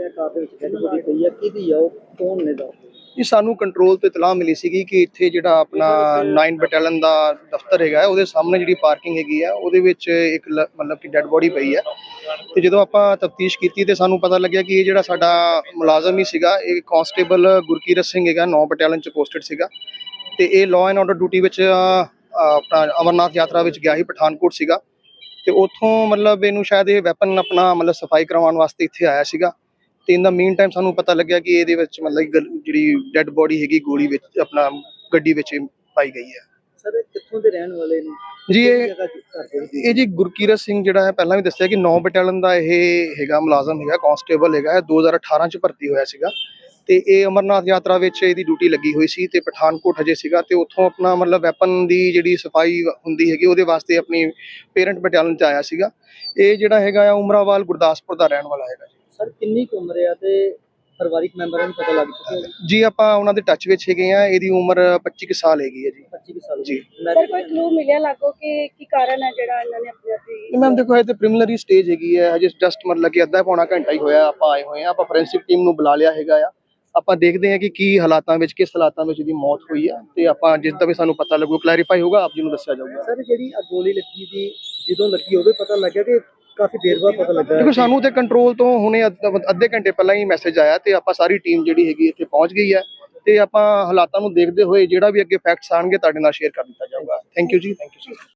ਰਿਹਾ ਕਾਰ ਦੇ ਵਿੱਚ ਡੈਡ ਬੋਡੀ ਪਈ ਹੈ ਕਿਹਦੀ ਆ ਉਹ ਕੌਣ ਨੇ ਦਾ ਇਹ ਸਾਨੂੰ ਕੰਟਰੋਲ ਤੋਂ ਇਤਲਾਹ ਮਿਲੀ ਸੀਗੀ ਕਿ ਇੱਥੇ ਜਿਹੜਾ ਆਪਣਾ 9 ਬਟਾਲੀਅਨ ਦਾ ਦਫ਼ਤਰ ਹੈਗਾ ਉਹਦੇ ਸਾਹਮਣੇ ਜਿਹੜੀ ਪਾਰਕਿੰਗ ਹੈਗੀ ਆ ਉਹਦੇ ਵਿੱਚ ਇੱਕ ਲ- ਮਤਲਬ ਕਿ ਡੈੱਡ ਬੋਡੀ ਪਈ ਹੈ। ਤੇ ਜਦੋਂ ਆਪਾਂ ਤਫਤੀਸ਼ ਕੀਤੀ ਤੇ ਸਾਨੂੰ ਪਤਾ ਲੱਗਿਆ ਕਿ ਇਹ ਜਿਹੜਾ ਸਾਡਾ ਮੁਲਾਜ਼ਮ ਹੀ ਸੀਗਾ ਇਹ ਕਾਂਸਟੇਬਲ ਗੁਰਕੀਰਤ ਸਿੰਘ ਹੈਗਾ 9 ਬਟਾਲੀਅਨ ਚ ਪੋਸਟਡ ਸੀਗਾ। ਤੇ ਇਹ ਲਾਅ ਐਂਡ ਆਰਡਰ ਡਿਊਟੀ ਵਿੱਚ ਆਪਣਾ ਅਮਰਨਾਥ ਯਾਤਰਾ ਵਿੱਚ ਗਿਆ ਸੀ ਪਠਾਨਕੋਟ ਸੀਗਾ। ਤੇ ਉੱਥੋਂ ਮਤਲਬ ਇਹਨੂੰ ਸ਼ਾਇਦ ਇਹ ਵੈਪਨ ਆਪਣਾ ਮਤਲਬ ਸਫ਼ਾਈ ਕਰਵਾਉਣ ਵਾਸਤੇ ਇੱਥੇ ਆਇਆ ਸੀਗਾ। ਤੇ ਇਨ ਦਾ ਮੀਨ ਟਾਈਮ ਸਾਨੂੰ ਪਤਾ ਲੱਗਿਆ ਕਿ ਇਹਦੇ ਵਿੱਚ ਮਤਲਬ ਕਿ ਜਿਹੜੀ ਡੈੱਡ ਬੋਡੀ ਹੈਗੀ ਗੋਲੀ ਵਿੱਚ ਆਪਣਾ ਗੱਡੀ ਵਿੱਚ ਪਾਈ ਗਈ ਹੈ। ਸਰ ਇਹ ਕਿੱਥੋਂ ਦੇ ਰਹਿਣ ਵਾਲੇ ਨੇ? ਜੀ ਇਹ ਜੀ ਗੁਰਕੀਰਤ ਸਿੰਘ ਜਿਹੜਾ ਹੈ ਪਹਿਲਾਂ ਵੀ ਦੱਸਿਆ ਕਿ 9 ਬਟਾਲੀਅਨ ਦਾ ਇਹ ਹੈਗਾ ਮੁਲਾਜ਼ਮ ਹੈਗਾ ਕਾਂਸਟੇਬਲ ਹੈਗਾ ਇਹ 2018 ਚ ਭਰਤੀ ਹੋਇਆ ਸੀਗਾ। ਤੇ ਇਹ ਅਮਰਨਾਥ ਯਾਤਰਾ ਵਿੱਚ ਇਹਦੀ ਡਿਊਟੀ ਲੱਗੀ ਹੋਈ ਸੀ ਤੇ ਪਠਾਨਕੋਟ ਹਜੇ ਸੀਗਾ ਤੇ ਉੱਥੋਂ ਆਪਣਾ ਮਤਲਬ ਵੈਪਨ ਦੀ ਜਿਹੜੀ ਸਫ਼ਾਈ ਹੁੰਦੀ ਹੈਗੀ ਉਹਦੇ ਵਾਸਤੇ ਆਪਣੀ ਪੇਰੈਂਟ ਬਟਾਲੀਅਨ ਚ ਆਇਆ ਸੀਗਾ। ਇਹ ਜਿਹੜਾ ਹੈਗਾ ਉਮਰਾਵਾਲ ਗੁਰਦਾਸਪੁਰ ਦਾ ਰਹਿਣ ਵਾਲਾ ਹੈਗਾ। ਸਰ ਕਿੰਨੀ ਕੁ ਉਮਰ ਆ ਤੇ ਪਰਿਵਾਰਿਕ ਮੈਂਬਰਾਂ ਨੂੰ ਪਤਾ ਲੱਗ ਚੁੱਕਿਆ ਹੈ ਜੀ ਆਪਾਂ ਉਹਨਾਂ ਦੇ ਟੱਚ ਵਿੱਚ ਹੈਗੇ ਆ ਇਹਦੀ ਉਮਰ 25 ਕੁ ਸਾਲ ਹੈਗੀ ਹੈ ਜੀ। 25 ਕੁ ਸਾਲ ਜੀ। ਸਰ ਕੋਈ ਕਲੂ ਮਿਲਿਆ ਲੱਗੋ ਕਿ ਕੀ ਕਾਰਨ ਹੈ ਜਿਹੜਾ ਇਹਨਾਂ ਨੇ ਆਪਣੇ ਆਪ ਮੈਮ ਦੇਖੋ ਇਹ ਤੇ ਪ੍ਰੀਲਿਮਿਨਰੀ ਸਟੇਜ ਹੈਗੀ ਹੈ। ਹਜੇ ਜਸਟ ਮਤਲਬ ਕਿ ਅੱਧਾ ਪੌਣਾ ਘੰਟਾ ਹੀ ਹੋਇਆ ਆਪਾਂ ਆਏ ਹੋਏ ਆ ਆਪਾਂ ਫੋਰੈਂਸਿਕ ਟੀਮ ਨੂੰ ਬੁਲਾ ਲਿਆ ਹੈਗਾ ਆ। ਆਪਾਂ ਦੇਖਦੇ ਹਾਂ ਕਿ ਕੀ ਹਾਲਾਤਾਂ ਵਿੱਚ ਕਿਸ ਹਾਲਾਤਾਂ ਵਿੱਚ ਇਹਦੀ ਮੌਤ ਹੋਈ ਆ ਤੇ ਆਪਾਂ ਜਿਸ ਦਾ ਵੀ ਸਾਨੂੰ ਪਤਾ ਲੱਗੂ ਕਲੈਰੀਫਾਈ ਹੋਊਗਾ ਆਪ ਜੀ ਨੂੰ ਦੱਸਿਆ ਜਾਊਗਾ। ਸਰ ਜਿਹੜੀ ਆ ਗੋਲੀ ਲੱਗੀ ਦੀ ਜਦੋਂ ਲੱਗੀ ਉਹਦੇ ਪਤਾ ਲੱਗਿਆ ਕਿ ਕਾਫੀ ਦੇਰ ਬਾਅਦ ਪਤਾ ਲੱਗਾ ਦੇਖੋ, ਸਾਨੂੰ ਤੇ ਕੰਟਰੋਲ ਤੋਂ ਹੁਣੇ ਅੱਧੇ ਘੰਟੇ ਪਹਿਲਾਂ ਹੀ ਮੈਸੇਜ ਆਇਆ ਤੇ ਆਪਾਂ ਸਾਰੀ ਟੀਮ ਜਿਹੜੀ ਹੈਗੀ ਇੱਥੇ ਪਹੁੰਚ ਗਈ ਹੈ ਤੇ ਆਪਾਂ ਹਾਲਾਤਾਂ ਨੂੰ ਦੇਖਦੇ ਹੋਏ ਜਿਹੜਾ ਵੀ ਅੱਗੇ ਫੈਕਟਸ ਆਣਗੇ, ਤੁਹਾਡੇ ਨਾਲ ਸ਼ੇਅਰ ਕਰ ਦਿੱਤਾ ਜਾਊਗਾ। ਥੈਂਕ ਯੂ ਜੀ ਥੈਂਕ ਯੂ